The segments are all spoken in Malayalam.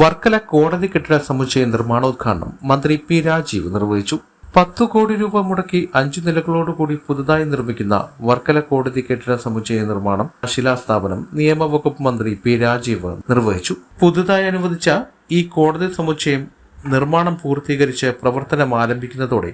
വർക്കല കോടതി കെട്ടിട സമുച്ചയ നിർമ്മാണോദ്ഘാടനം മന്ത്രി പി രാജീവ് നിർവഹിച്ചു. പത്തു കോടി രൂപ മുടക്കി അഞ്ചു നിലകളോടുകൂടി പുതുതായി നിർമ്മിക്കുന്ന വർക്കല കോടതി കെട്ടിട സമുച്ചയ നിർമ്മാണം ശിലാസ്ഥാപനം നിയമവകുപ്പ് മന്ത്രി പി രാജീവ് നിർവഹിച്ചു. പുതുതായി അനുവദിച്ച ഈ കോടതി സമുച്ചയം നിർമ്മാണം പൂർത്തീകരിച്ച് പ്രവർത്തനം ആരംഭിക്കുന്നതോടെ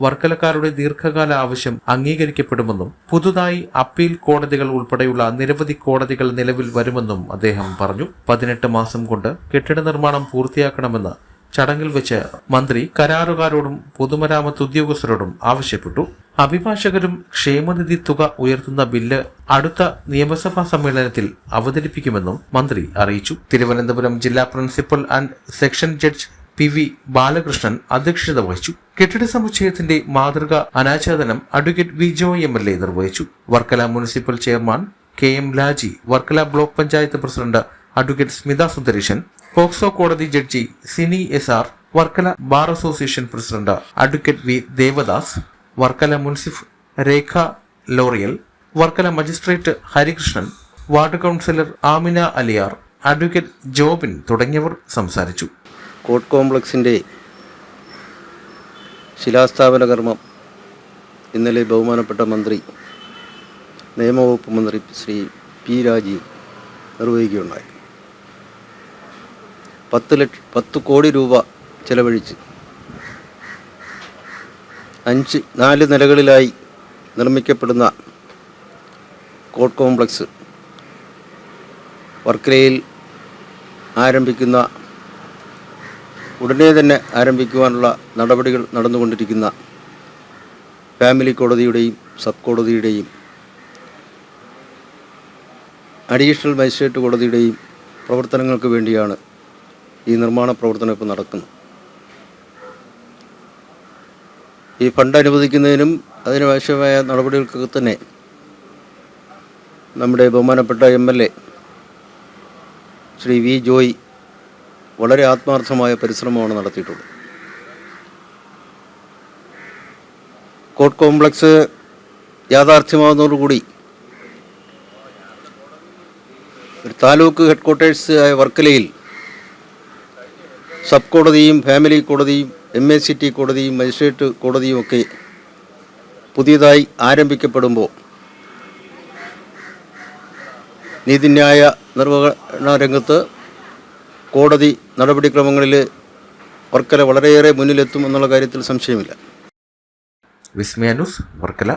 വർക്കലക്കാരുടെ ദീർഘകാല ആവശ്യം അംഗീകരിക്കപ്പെടുമെന്നും പുതുതായി അപ്പീൽ കോടതികൾ ഉൾപ്പെടെയുള്ള നിരവധി കോടതികൾ നിലവിൽ വരുമെന്നും അദ്ദേഹം പറഞ്ഞു. പതിനെട്ട് മാസം കൊണ്ട് കെട്ടിട നിർമ്മാണം പൂർത്തിയാക്കണമെന്ന് ചടങ്ങിൽ വെച്ച് മന്ത്രി കരാറുകാരോടും പൊതുമരാമത്ത് ഉദ്യോഗസ്ഥരോടും ആവശ്യപ്പെട്ടു. അഭിഭാഷകരും ക്ഷേമനിധി തുക ഉയർത്തുന്ന ബില്ല് അടുത്ത നിയമസഭാ സമ്മേളനത്തിൽ അവതരിപ്പിക്കുമെന്നും മന്ത്രി അറിയിച്ചു. തിരുവനന്തപുരം ജില്ലാ principal and section judge P V Balakrishnan അധ്യക്ഷത വഹിച്ചു. കെട്ടിട സമുച്ചയത്തിന്റെ മാതൃക അനാച്ഛാദനം advocate V Jo M L A നിർവഹിച്ചു. Varkala municipal chairman K M Laji Varkala block panchayat president advocate Smitha Sundaresan POCSO കോടതി judge Sini S R Varkala bar association president advocate V Devadas Varkala മുൻസിഫ് Rekha L'Oréal Varkala magistrate Harikrishnan ward councillor Amina Aliyar advocate Jobin തുടങ്ങിയവർ സംസാരിച്ചു. കോർട്ട് കോംപ്ലക്സിന്റെ ശിലാസ്ഥാപന കർമ്മം ഇന്നലെ ബഹുമാനപ്പെട്ട മന്ത്രി നിയമവകുപ്പ് മന്ത്രി ശ്രീ പി രാജീവ് നിർവഹിക്കുകയുണ്ടായി. പത്ത് ലക്ഷ പത്ത് കോടി രൂപ ചെലവഴിച്ച് അഞ്ച് നാല് നിലകളിലായി നിർമ്മിക്കപ്പെടുന്ന കോട്ട് കോംപ്ലക്സ് വർക്കലയിൽ ആരംഭിക്കുന്ന ഉടനെ തന്നെ ആരംഭിക്കുവാനുള്ള നടപടികൾ നടന്നുകൊണ്ടിരിക്കുന്ന ഫാമിലി കോടതിയുടെയും സബ് കോടതിയുടെയും അഡീഷണൽ മജിസ്ട്രേറ്റ് കോടതിയുടെയും പ്രവർത്തനങ്ങൾക്ക് വേണ്ടിയാണ് ഈ നിർമ്മാണ പ്രവർത്തനം ഇപ്പോൾ നടക്കുന്നത്. ഈ ഫണ്ട് അനുവദിക്കുന്നതിനും അതിനാവശ്യമായ നടപടികൾക്കൊക്കെ തന്നെ നമ്മുടെ ബഹുമാനപ്പെട്ട M L A Shri V Joy വളരെ ആത്മാർത്ഥമായ പരിശ്രമമാണ് നടത്തിയിട്ടുള്ളത്. കോർട്ട് കോംപ്ലക്സ് യാഥാർത്ഥ്യമാകുന്നതോടുകൂടി ഒരു താലൂക്ക് ഹെഡ് ക്വാർട്ടേഴ്സ് ആയ വർക്കലയിൽ സബ് കോടതിയും ഫാമിലി കോടതിയും എം എ സി ടി കോടതിയും മജിസ്ട്രേറ്റ് കോടതിയും ഒക്കെ പുതിയതായി ആരംഭിക്കപ്പെടുമ്പോൾ നീതിന്യായ നിർവഹണ രംഗത്ത് കോടതി നടപടിക്രമങ്ങളിൽ വർക്കല വളരെയേറെ മുന്നിലെത്തും എന്നുള്ള കാര്യത്തിൽ സംശയമില്ല. വിസ്മയ ന്യൂസ് വർക്കല.